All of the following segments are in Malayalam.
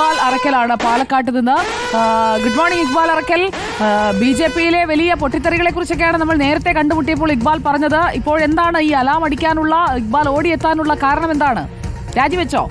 ഇക്ബാൽ അറക്കലാണ്. പാലക്കാട്ട് നിന്ന് good morning Iqbal Arakkal. B J പിയിലെ വലിയ പൊട്ടിത്തെറികളെ കുറിച്ചൊക്കെയാണ് നമ്മൾ നേരത്തെ കണ്ടുമുട്ടിയപ്പോൾ ഇക്ബാൽ പറഞ്ഞത്. ഇപ്പോൾ എന്താണ് ഈ അലാം അടിക്കാനുള്ള ഇക്ബാൽ ഓടിയെത്താനുള്ള കാരണം എന്താണ്? രാജിവെച്ചോ?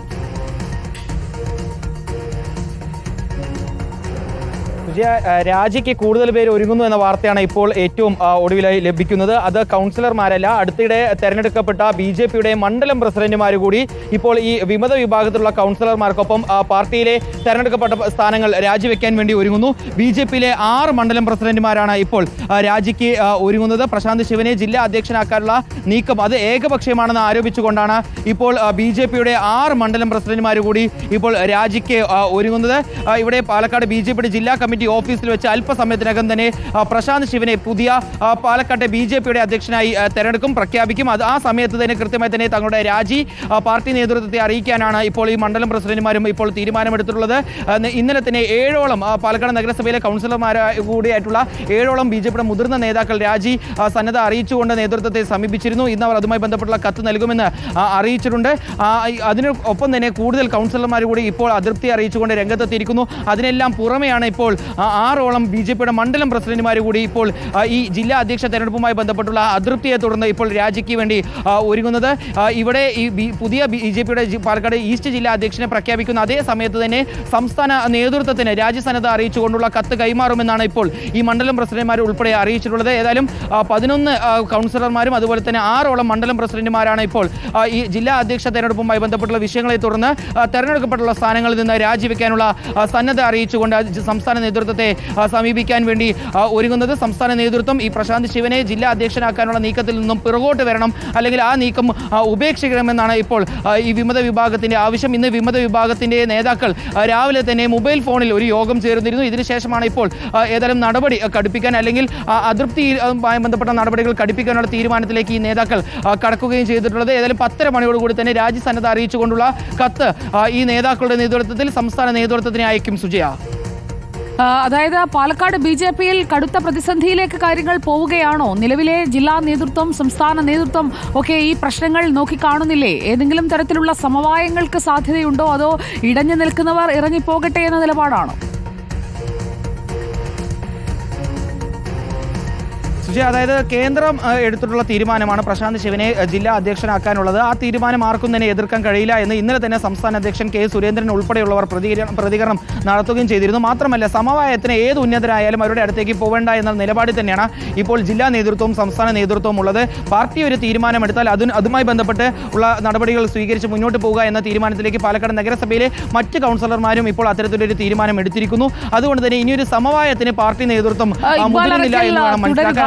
സുജയ ആ, രാജിക്ക് കൂടുതൽ പേര് ഒരുങ്ങുന്നു എന്ന വാർത്തയാണ് ഇപ്പോൾ ഏറ്റവും ഒടുവിലായി ലഭിക്കുന്നത്. അത് കൗൺസിലർമാരല്ല അടുത്തിടെ തെരഞ്ഞെടുക്കപ്പെട്ട ബി ജെ പിയുടെ മണ്ഡലം പ്രസിഡന്റുമാർ കൂടി ഇപ്പോൾ ഈ വിമത വിഭാഗത്തിലുള്ള കൗൺസിലർമാർക്കൊപ്പം പാർട്ടിയിലെ തെരഞ്ഞെടുക്കപ്പെട്ട സ്ഥാനങ്ങൾ രാജിവെക്കാൻ വേണ്ടി ഒരുങ്ങുന്നു. ബി ജെ പിയിലെ ആറ് മണ്ഡലം പ്രസിഡന്റുമാരാണ് ഇപ്പോൾ രാജിക്ക് ഒരുങ്ങുന്നത്. പ്രശാന്ത് ശിവനെ ജില്ലാ അധ്യക്ഷനാക്കാനുള്ള നീക്കം അത് ഏകപക്ഷീയമാണെന്ന് ആരോപിച്ചുകൊണ്ടാണ് ഇപ്പോൾ ബി ജെ പിയുടെ ആറ് മണ്ഡലം പ്രസിഡന്റുമാർ കൂടി ഇപ്പോൾ രാജിക്ക് ഒരുങ്ങുന്നത്. ഇവിടെ പാലക്കാട് ബി ജെ പിയുടെ ജില്ലാ കമ്മിറ്റി ഓഫീസിൽ വെച്ച് അല്പസമയത്തിനകം തന്നെ പ്രശാന്ത് ശിവനെ പുതിയ പാലക്കാട്ടെ ബി ജെ പിയുടെ അധ്യക്ഷനായി തെരഞ്ഞെടുക്കും പ്രഖ്യാപിക്കും. അത് ആ സമയത്ത് തന്നെ കൃത്യമായി തന്നെ തങ്ങളുടെ രാജി പാർട്ടി നേതൃത്വത്തെ അറിയിക്കാനാണ് ഇപ്പോൾ ഈ മണ്ഡലം പ്രസിഡന്റുമാരും ഇപ്പോൾ തീരുമാനമെടുത്തിട്ടുള്ളത്. ഇന്നലെ തന്നെ ഏഴോളം പാലക്കാട് നഗരസഭയിലെ കൗൺസിലർമാർ കൂടിയായിട്ടുള്ള ഏഴോളം ബി ജെ പിയുടെ മുതിർന്ന നേതാക്കൾ രാജി സന്നദ്ധ അറിയിച്ചുകൊണ്ട് നേതൃത്വത്തെ സമീപിച്ചിരുന്നു. ഇന്ന് അവർ അതുമായി ബന്ധപ്പെട്ടുള്ള കത്ത് നൽകുമെന്ന് അറിയിച്ചിട്ടുണ്ട്. അതിന് ഒപ്പം തന്നെ കൂടുതൽ കൗൺസിലർമാർ കൂടി ഇപ്പോൾ അതൃപ്തി അറിയിച്ചുകൊണ്ട് രംഗത്തെത്തിയിരിക്കുന്നു. അതിനെല്ലാം പുറമെയാണ് ഇപ്പോൾ ആറോളം ബി ജെ പിയുടെ മണ്ഡലം പ്രസിഡന്റുമാർ കൂടി ഇപ്പോൾ ഈ ജില്ലാ അധ്യക്ഷ തെരഞ്ഞെടുപ്പുമായി ബന്ധപ്പെട്ടുള്ള അതൃപ്തിയെ തുടർന്ന് ഇപ്പോൾ രാജിക്ക് വേണ്ടി ഒരുങ്ങുന്നത്. ഇവിടെ ഈ പുതിയ ബി ജെ പിയുടെ പാലക്കാട് ഈസ്റ്റ് ജില്ലാ അധ്യക്ഷനെ പ്രഖ്യാപിക്കുന്ന അതേ സമയത്ത് തന്നെ സംസ്ഥാന നേതൃത്വത്തിന് രാജ്യസന്നദ്ധ അറിയിച്ചുകൊണ്ടുള്ള കത്ത് കൈമാറുമെന്നാണ് ഇപ്പോൾ ഈ മണ്ഡലം പ്രസിഡന്റുമാർ ഉൾപ്പെടെ അറിയിച്ചിട്ടുള്ളത്. ഏതായാലും പതിനൊന്ന് കൗൺസിലർമാരും അതുപോലെ തന്നെ ആറോളം മണ്ഡലം പ്രസിഡന്റുമാരാണ് ഇപ്പോൾ ഈ ജില്ലാ അധ്യക്ഷ തെരഞ്ഞെടുപ്പുമായി ബന്ധപ്പെട്ടുള്ള വിഷയങ്ങളെ തുടർന്ന് തെരഞ്ഞെടുക്കപ്പെട്ടുള്ള സ്ഥാനങ്ങളിൽ നിന്ന് രാജിവെക്കാനുള്ള സന്നദ്ധ അറിയിച്ചുകൊണ്ട് സംസ്ഥാന സംസ്ഥാന നേതൃത്വത്തെ സമീപിക്കാൻ വേണ്ടി ഒരുങ്ങുന്നത്. സംസ്ഥാന നേതൃത്വം ഈ പ്രശാന്ത് ശിവനെ ജില്ലാ അധ്യക്ഷനാക്കാനുള്ള നീക്കത്തിൽ നിന്നും പിറകോട്ട് വരണം. അല്ലെങ്കിൽ ആ നീക്കം ഉപേക്ഷിക്കണമെന്നാണ് ഇപ്പോൾ ഈ വിമത വിഭാഗത്തിന്റെ ആവശ്യം. ഇന്ന് വിമത വിഭാഗത്തിന്റെ നേതാക്കൾ രാവിലെ തന്നെ മൊബൈൽ ഫോണിൽ ഒരു യോഗം ചേർന്നിരുന്നു. ഇതിനുശേഷമാണ് ഇപ്പോൾ ഏതായാലും നടപടി കടുപ്പിക്കാൻ അല്ലെങ്കിൽ അതൃപ്തിയുമായി ബന്ധപ്പെട്ട നടപടികൾ കടുപ്പിക്കാനുള്ള തീരുമാനത്തിലേക്ക് ഈ നേതാക്കൾ കടക്കുകയും ചെയ്തിട്ടുള്ളത്. ഏതായാലും പത്തര മണിയോടുകൂടി തന്നെ രാജ്യസന്നദ്ധ അറിയിച്ചുകൊണ്ടുള്ള കത്ത് ഈ നേതാക്കളുടെ നേതൃത്വത്തിൽ സംസ്ഥാന നേതൃത്വത്തിന് അയക്കും സുജയ. അതായത് പാലക്കാട് ബി ജെ പിയിൽ കടുത്ത പ്രതിസന്ധിയിലേക്ക് കാര്യങ്ങൾ പോവുകയാണോ? നിലവിലെ ജില്ലാ നേതൃത്വം സംസ്ഥാന നേതൃത്വം ഒക്കെ ഈ പ്രശ്നങ്ങൾ നോക്കിക്കാണുന്നില്ലേ ഏതെങ്കിലും തരത്തിലുള്ള സമവായങ്ങൾക്ക് സാധ്യതയുണ്ടോ? അതോ ഇടഞ്ഞു നിൽക്കുന്നവർ ഇറങ്ങിപ്പോകട്ടെ എന്ന നിലപാടാണോ? സുജയ അതായത് കേന്ദ്രം എടുത്തിട്ടുള്ള തീരുമാനമാണ് പ്രശാന്ത് ശിവനെ ജില്ലാ അധ്യക്ഷനാക്കാനുള്ളത്. ആ തീരുമാനം ആർക്കും തന്നെ എതിർക്കാൻ കഴിയില്ല എന്ന് ഇന്നലെ തന്നെ സംസ്ഥാന അധ്യക്ഷൻ കെ സുരേന്ദ്രൻ ഉൾപ്പെടെയുള്ളവർ പ്രതികരണം പ്രതികരണം നടത്തുകയും ചെയ്തിരുന്നു. മാത്രമല്ല സമവായത്തിന് ഏത് ഉന്നതരായാലും അവരുടെ അടുത്തേക്ക് പോവേണ്ട എന്ന നിലപാടിൽ തന്നെയാണ് ഇപ്പോൾ ജില്ലാ നേതൃത്വവും സംസ്ഥാന നേതൃത്വവും ഉള്ളത്. പാർട്ടി ഒരു തീരുമാനമെടുത്താൽ അതിന് അതുമായി ബന്ധപ്പെട്ട് ഉള്ള നടപടികൾ സ്വീകരിച്ച് മുന്നോട്ട് പോകുക എന്ന തീരുമാനത്തിലേക്ക് പാലക്കാട് നഗരസഭയിലെ മറ്റ് കൗൺസിലർമാരും ഇപ്പോൾ അത്തരത്തിലൊരു തീരുമാനം എടുത്തിരിക്കുന്നു. അതുകൊണ്ട് തന്നെ ഇനിയൊരു സമവായത്തിന് പാർട്ടി നേതൃത്വം എന്നാണ് മുതിരുന്നില്ല അറക്കൽ, എന്ന് വേണം തുടരുക. മനസ്സിലാക്കാൻ